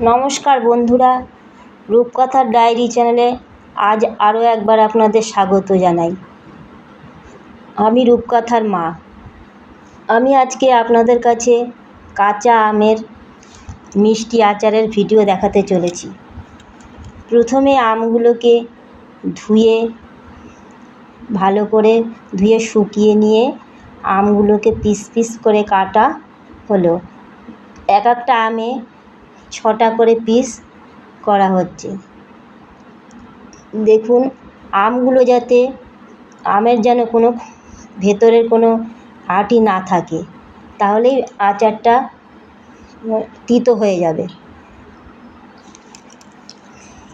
নমস্কার বন্ধুরা, রূপকথার ডায়েরি চ্যানেলে আজ আরও একবার আপনাদের স্বাগত জানাই। আমি রূপকথার মা। আমি আজকে আপনাদের কাছে কাঁচা আমের মিষ্টি আচারের ভিডিও দেখাতে চলেছি। প্রথমে আমগুলোকে ধুয়ে, ভালো করে ধুয়ে শুকিয়ে নিয়ে আমগুলোকে পিস পিস করে কাটা হলো। এক একটা আমে ছটা করে পিস করা হচ্ছে। দেখুন, আমগুলো যাতে আমের যেন কোনো ভেতরের কোনো আঁটি না থাকে, তাহলেই আচারটা তিতো হয়ে যাবে।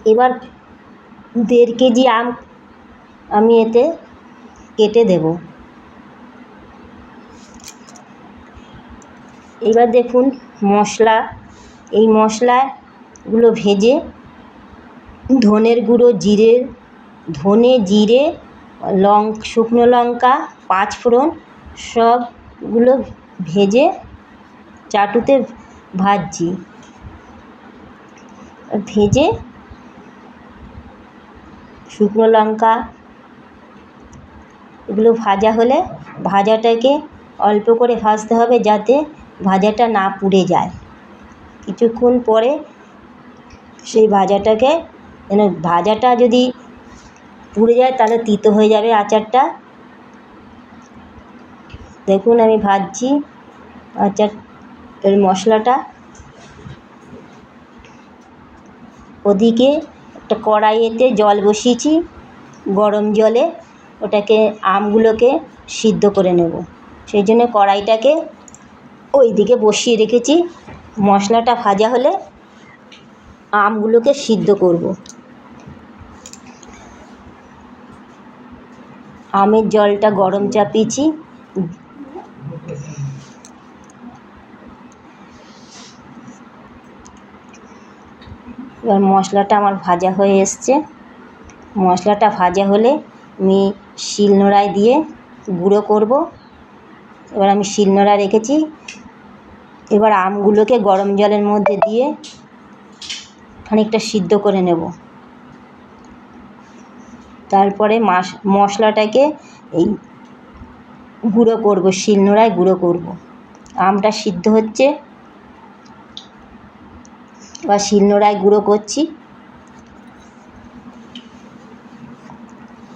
এবার দেড় কেজি আম আমি এতে কেটে দেবো। এবার দেখুন, মশলা এই মশলাগুলো ভেজে, ধনের গুঁড়ো, জিরে, ধনে জিরে, লং, শুকনো লঙ্কা, পাঁচ ফোড়ন, সবগুলো ভেজে চাটুতে ভাজছি। ভেজে শুকনো লঙ্কা, এগুলো ভাজা হলে ভাজাটাকে অল্প করে ভাজতে হবে যাতে ভাজাটা না পুড়ে যায়। কিছুক্ষণ পরে সেই ভাজাটাকে, যেন ভাজাটা যদি পুড়ে যায় তাহলে তিতো হয়ে যাবে আচারটা। দেখুন আমি ভাজছি আচার এর মশলাটা। ওদিকে একটা কড়াইয়েতে জল বসিয়েছি, গরম জলে। ওটাকে, আমগুলোকে সিদ্ধ করে নেব। সেই জন্য কড়াইটাকে ওই দিকে বসিয়ে রেখেছি। মশলাটা ভাজা হলে আমগুলোকে সিদ্ধ করব। আমের জলটা গরম চাপিয়েছি। এবার মশলাটা আমার ভাজা হয়ে এসছে। মশলাটা ভাজা হলে আমি শিলনোড়ায় দিয়ে গুঁড়ো করব। এবার আমি শিলনোড়া রেখেছি। এবার আমগুলোকে গরম জলের মধ্যে দিয়ে খানিকটা সিদ্ধ করে নেব। তারপরে মাস, মশলাটাকে এই গুঁড়ো করব, শিলনোড়ায় গুঁড়ো করব। আমটা সিদ্ধ হচ্ছে। এবার শিলনোড়ায় গুঁড়ো করছি।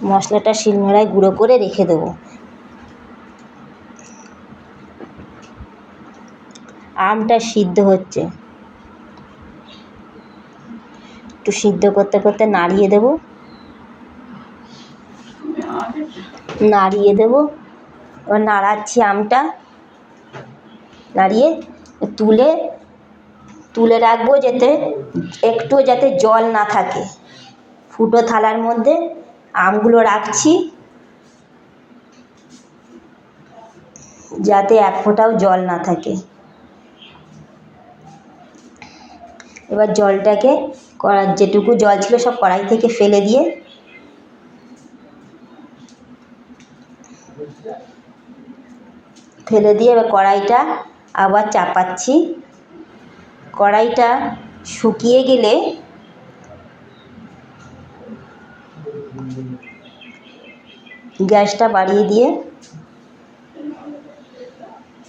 মশলাটা শিলনোড়ায় গুঁড়ো করে রেখে দেবো। আমটা সিদ্ধ হচ্ছে। একটু সিদ্ধ করতে করতে নাড়িয়ে দেবো। নাড়িয়ে দেবো। এবার নাড়াচ্ছি আমটা। নাড়িয়ে তুলে তুলে রাখব যাতে একটুও যাতে জল না থাকে। ফুটো থালার মধ্যে আমগুলো রাখছি। যাতে এক ফোঁটাও জল না থাকে। এবার জলটাকে কড়ার যেটুকু জল ছিল সব কড়াই থেকে ফেলে দিয়ে ফেলে দিয়ে এবার কড়াইটা আবার চাপাচ্ছি। কড়াইটা শুকিয়ে গেলে গ্যাসটা বাড়িয়ে দিয়ে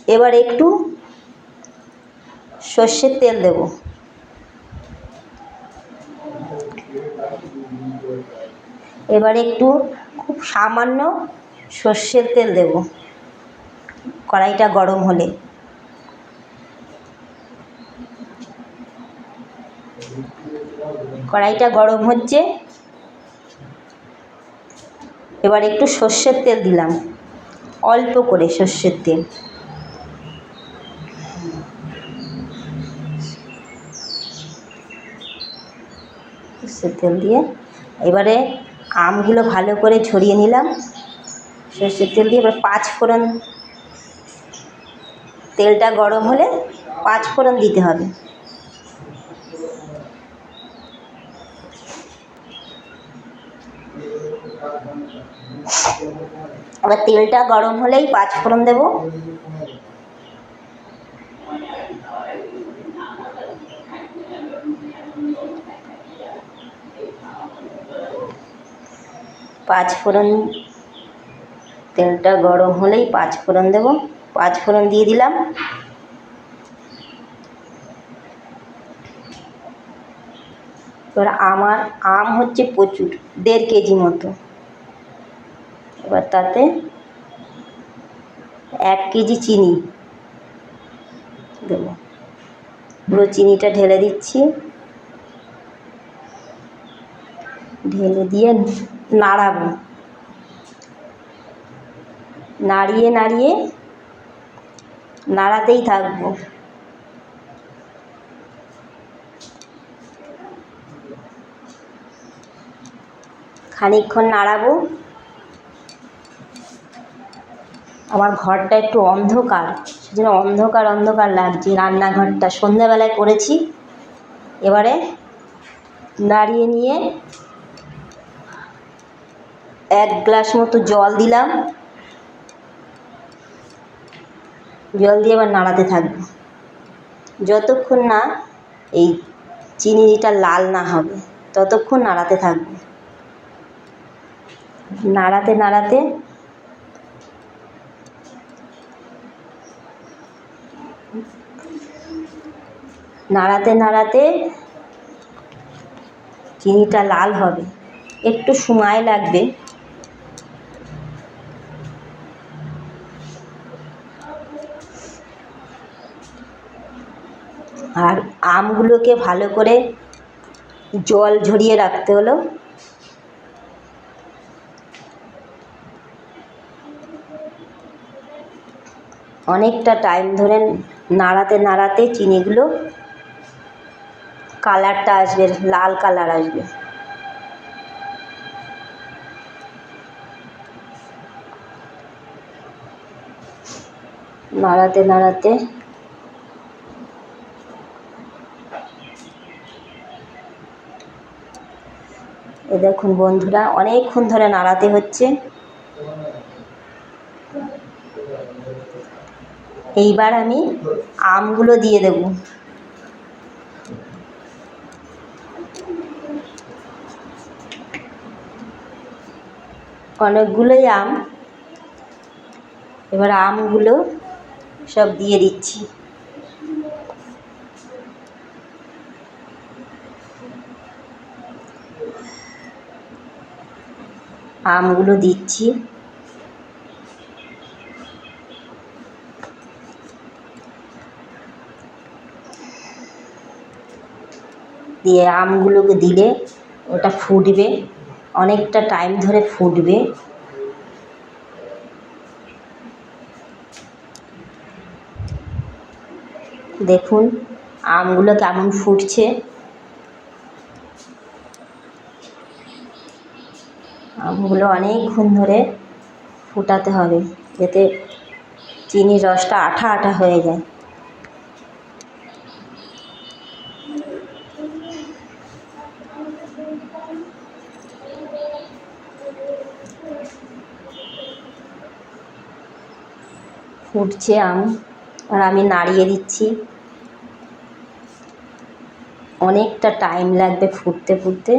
এবার একটু সর্ষের তেল দেবো। এবার একটু খুব সামান্য সর্ষের তেল দেব। কড়াইটা গরম হলে। কড়াইটা গরম হচ্ছে। এবার একটু সর্ষের তেল দিলাম। অল্প করে সর্ষের তেল। সর্ষের তেল দিয়ে এবারে আমগুলো ভালো করে ছড়িয়ে নিলাম। সর্ষের তেল দিয়ে এবার পাঁচ ফোড়ন। তেলটা গরম হলে পাঁচ ফোড়ন দিতে হবে। এবার তেলটা গরম হলেই পাঁচ ফোড়ন দেবো। পাঁচ ফোড়ন তেলটা গরম হলেই পাঁচ ফোড়ন দেবো। পাঁচ ফোড়ন দিয়ে দিলাম। এবার আমার আম হচ্ছে প্রচুর, দেড় কেজি মতো। এবার তাতে এক কেজি চিনি দেবো। পুরো চিনিটা ঢেলে দিচ্ছি। ঢেলে দিয়ে নাড়াবো। নাড়িয়ে নাড়িয়ে নাড়াতেই থাকব। খানিকক্ষণ নাড়াবো। আমার ঘরটা একটু অন্ধকার, সেজন্য অন্ধকার অন্ধকার লাগছে। রান্নাঘরটা সন্ধ্যাবেলায় করেছি। এবারে নাড়িয়ে নিয়ে এক গ্লাস মতো জল দিলাম। জল দিয়ে আবার নাড়াতে থাকব। যতক্ষণ না এই চিনিটা লাল না হবে, ততক্ষণ নাড়াতে থাকব। নাড়াতে নাড়াতে নাড়াতে নাড়াতে চিনিটা লাল হবে। একটু সময় লাগবে। আর আমগুলোকে ভালো করে জল ঝরিয়ে রাখতে হলো। অনেকটা টাইম ধরে নাড়াতে নাড়াতে চিনিগুলো কালারটা আসবে, লাল কালার আসবে। নাড়াতে নাড়াতে এ দেখুন বন্ধুরা, অনেকক্ষণ ধরে নাড়াতে হচ্ছে। এইবার আমি আমগুলো দিয়ে দেবো। অনেকগুলোই আম। এবার আমগুলো সব দিয়ে দিচ্ছি। আমগুলো দিচ্ছি। দিয়ে আমগুলোকে দিলে ওটা ফুটবে, অনেকটা টাইম ধরে ফুটবে। দেখুন, আমগুলো কেমন ফুটছে। আমগুলো অনেকক্ষণ ধরে ফুটাতে হবে যাতে চিনির রসটা আঠা আঠা হয়ে যায়। ফুটছে আম, আর আমি নাড়িয়ে দিচ্ছি। অনেকটা টাইম লাগবে ফুটতে ফুটতে।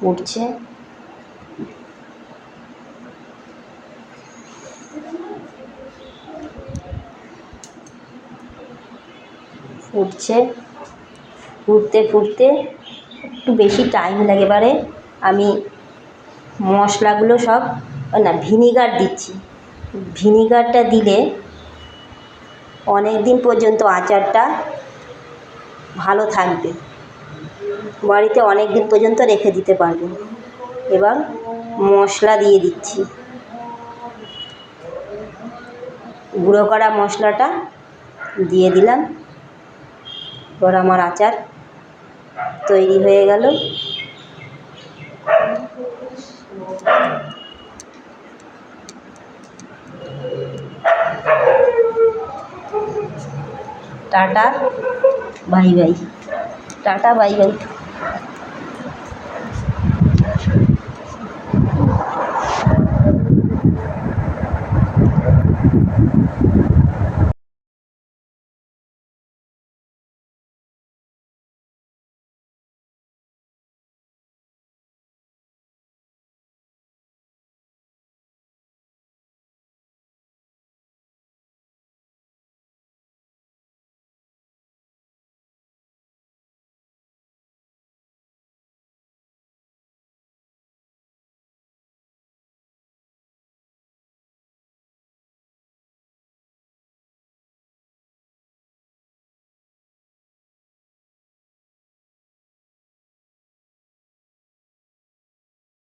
ফুটছে ফুটছে। ফুটতে ফুটতে একটু বেশি টাইম লাগে এবারে। আমি মশলাগুলো সব না ভিনিগার দিচ্ছি। ভিনিগারটা দিলে অনেক দিন পর্যন্ত আচারটা ভালো থাকবে। বাড়িতে অনেক দিন পর্যন্ত রেখে দিতে পারবেন এবার মশলা দিয়ে দিচ্ছি। গুঁড়ো করা মশলাটা দিয়ে দিলাম। এবার আমার আচার তৈরি হয়ে গেল। Tata, bye bye. Tata bye bye